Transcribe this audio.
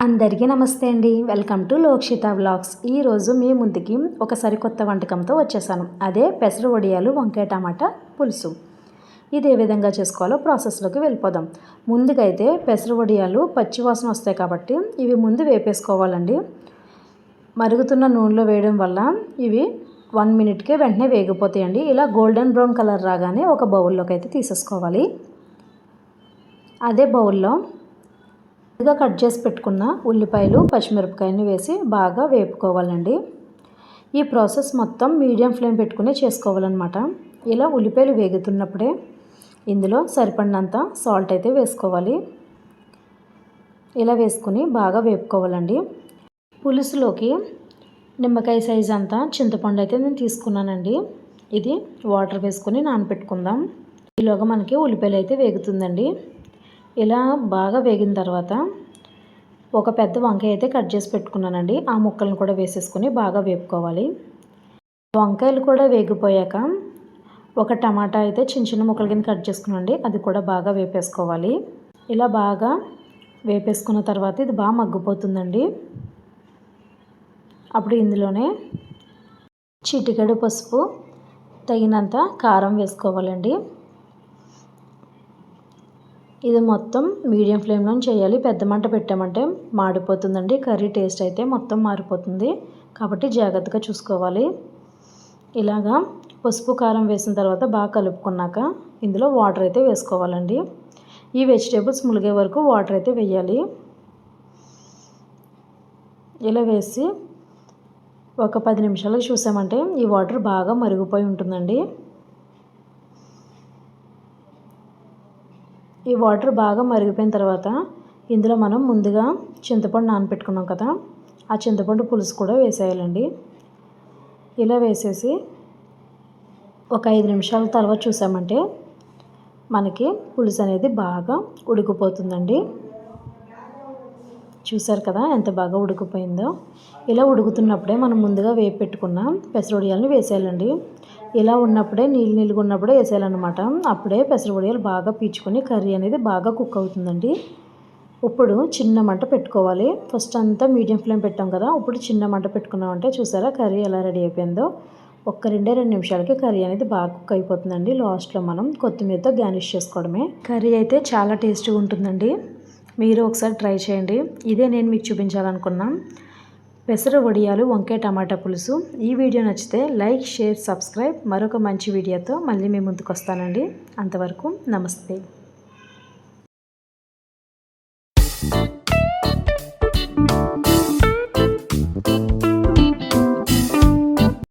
అందరికీ నమస్తే అండి. Welcome to Lokshitha vlogs. ఈరోజు మీ ముందుకి ఒక సరికొత్త వంటకంతో వచ్చేసాను. అదే పెసర వడియాలు వంకాయ టమాటా పులుసు. ఇది ఏ విధంగా చేసుకోవాలో ప్రాసెస్లోకి వెళ్ళిపోదాం. ముందుగా అయితే పెసర వడియాలు పచ్చివాసన వస్తాయి కాబట్టి ఇవి ముందు వేపేసుకోవాలండి. మరుగుతున్న నూనెలో వేయడం వల్ల ఇవి వన్ మినిట్కే వెంటనే వేగిపోతాయండి. ఇలా గోల్డెన్ బ్రౌన్ కలర్ రాగానే ఒక బౌల్లోకి అయితే తీసేసుకోవాలి. అదే బౌల్లో ముందుగా కట్ చేసి పెట్టుకున్న ఉల్లిపాయలు పచ్చిమిరపకాయని వేసి బాగా వేపుకోవాలండి. ఈ ప్రాసెస్ మొత్తం మీడియం ఫ్లేమ్ పెట్టుకుని చేసుకోవాలన్నమాట. ఇలా ఉల్లిపాయలు వేగుతున్నప్పుడే ఇందులో సరిపడినంత సాల్ట్ అయితే వేసుకోవాలి. ఇలా వేసుకుని బాగా వేపుకోవాలండి. పులుసులోకి నిమ్మకాయ సైజ్ అంతా చింతపండు అయితే నేను తీసుకున్నానండి. ఇది వాటర్ వేసుకొని నానపెట్టుకుందాం. ఈలోగా మనకి ఉల్లిపాయలు అయితే వేగుతుందండి. ఇలా బాగా వేగిన తర్వాత ఒక పెద్ద వంకాయ అయితే కట్ చేసి పెట్టుకున్నానండి. ఆ ముక్కలను కూడా వేసేసుకొని బాగా వేపుకోవాలి. వంకాయలు కూడా వేగిపోయాక ఒక టమాటా అయితే చిన్న చిన్న ముక్కల కింద కట్ చేసుకున్నాండి అది కూడా బాగా వేపేసుకోవాలి. ఇలా బాగా వేపేసుకున్న తర్వాత ఇది బాగా మగ్గిపోతుందండి. అప్పుడు ఇందులోనే చిటికెడు పసుపు తగినంత కారం వేసుకోవాలండి. ఇది మొత్తం మీడియం ఫ్లేమ్లో చేయాలి. పెద్ద మంట పెట్టామంటే మాడిపోతుందండి. కర్రీ టేస్ట్ అయితే మొత్తం మారిపోతుంది. కాబట్టి జాగ్రత్తగా చూసుకోవాలి. ఇలాగా పసుపు కారం వేసిన తర్వాత బాగా కలుపుకున్నాక ఇందులో వాటర్ అయితే వేసుకోవాలండి. ఈ వెజిటేబుల్స్ ములిగే వరకు వాటర్ అయితే వేయాలి. ఇలా వేసి ఒక పది నిమిషాలు చూసామంటే ఈ వాటర్ బాగా మరిగిపోయి ఉంటుందండి. ఈ వాటర్ బాగా మరిగిపోయిన తర్వాత ఇందులో మనం ముందుగా చింతపండు నానపెట్టుకున్నాం కదా ఆ చింతపండు పులుసు కూడా వేసేయాలండి. ఇలా వేసేసి ఒక ఐదు నిమిషాల తర్వాత చూసామంటే మనకి పులుసు అనేది బాగా ఉడికిపోతుందండి. చూసారు కదా ఎంత బాగా ఉడికిపోయిందో. ఇలా ఉడుకుతున్నప్పుడే మనం ముందుగా వేపు పెట్టుకున్న పెసరొడియాలని వేసేయాలండి. ఇలా ఉన్నప్పుడే నీళ్ళు నీళ్ళుగా ఉన్నప్పుడే వేసేయాలన్నమాట. అప్పుడే పెసరపొడియాలు బాగా పీచుకొని కర్రీ అనేది బాగా కుక్ అవుతుందండి. ఇప్పుడు చిన్న మంట పెట్టుకోవాలి. ఫస్ట్ అంతా మీడియం ఫ్లేమ్ పెట్టాం కదా ఇప్పుడు చిన్న మంట పెట్టుకున్నామంటే చూసారా కర్రీ ఎలా రెడీ అయిపోయిందో. ఒక్క రెండే రెండు నిమిషాలకి కర్రీ అనేది బాగా కుక్ అయిపోతుందండి. లాస్ట్లో మనం కొత్తిమీరతో గార్నిష్ చేసుకోవడమే. కర్రీ అయితే చాలా టేస్టీగా ఉంటుందండి. మీరు ఒకసారి ట్రై చేయండి. ఇదే నేను మీకు చూపించాలనుకున్నాను పెసర వడియాలు వంకాయ టమాటా పులుసు. ఈ వీడియో నచ్చితే లైక్ షేర్ సబ్స్క్రైబ్. మరొక మంచి వీడియోతో మళ్ళీ మీ ముందుకు వస్తానండి. అంతవరకు నమస్తే.